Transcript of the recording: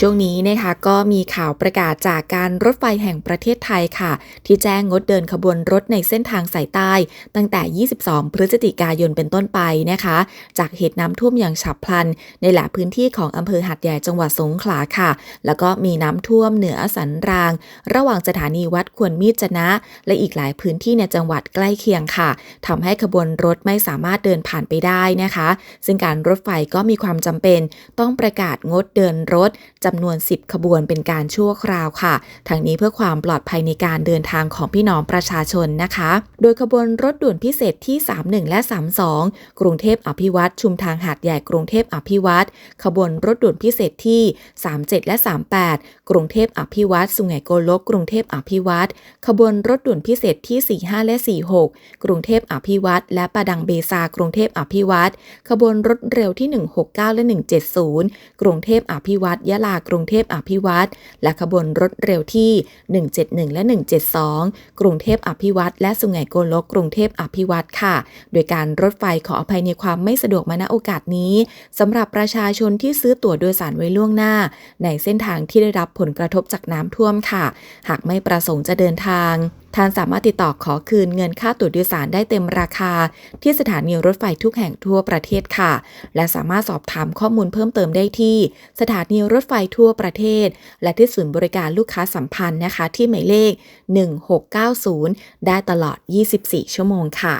ช่วงนี้นะคะก็มีข่าวประกาศจากการรถไฟแห่งประเทศไทยค่ะ ที่แจ้งงดเดินขบวนรถในเส้นทางสายใต้ ตั้งแต่ 22 พฤศจิกายนเป็นต้นไปนะคะ จากเหตุน้ำท่วมอย่างฉับพลัน ในหลายพื้นที่ของอำเภอหัดใหญ่จังหวัดสงขลาค่ะ แล้วก็มีน้ำท่วมเหนือสันราง ระหว่างสถานีวัดควรมีดจนะ และอีกหลายพื้นที่ในจังหวัดใกล้เคียงค่ะทำให้ขบวนรถไม่สามารถเดินผ่านไปได้นะคะ ซึ่งการรถไฟก็มีความจำเป็น ต้องประกาศงดเดินรถจำนวน 10 ขบวนเป็นการชั่วคราวค่ะทางนี้เพื่อความปลอดภัยในการเดินทางของพี่น้องประชาชนนะคะ โดยขบวนรถด่วนพิเศษที่ 31 และ 32 กรุงเทพอภิวัตรชุมทางหาดใหญ่กรุงเทพอภิวัตรขบวนรถด่วนพิเศษที่ 37 และ 38 กรุงเทพอภิวัตรสุไหงโกลก กรุงเทพอภิวัตรขบวนรถด่วนพิเศษที่ 45 และ 46 กรุงเทพอภิวัตรและประดังเบซากรุงเทพอภิวัตรขบวนรถเร็วที่ 169 และ 170 กรุงเทพอภิวัตรยะลากรุงเทพอภิวัตรและขบวนรถเร็วที่ 171 และ 172 กรุงเทพอภิวัตรและสุไหงโกลกกรุงเทพอภิวัตรค่ะ โดยการรถไฟขออภัยในความไม่สะดวกมาณโอกาสนี้สำหรับประชาชนที่ซื้อตั๋วโดยสารไว้ล่วงหน้า ในเส้นทางที่ได้รับผลกระทบจากน้ำท่วมค่ะ หากไม่ประสงค์จะเดินทาง ท่านสามารถติดต่อขอคืนเงินค่าตั๋วโดยสารได้เต็มราคา ที่สถานีรถไฟทุกแห่งทั่วประเทศค่ะ และสามารถสอบถามข้อมูลเพิ่มเติมได้ที่ สถานีรถไฟทั่วประเทศ และที่ศูนย์บริการลูกค้าสัมพันธ์นะคะ ที่หมายเลข 1690 ได้ตลอด 24 ชั่วโมงค่ะ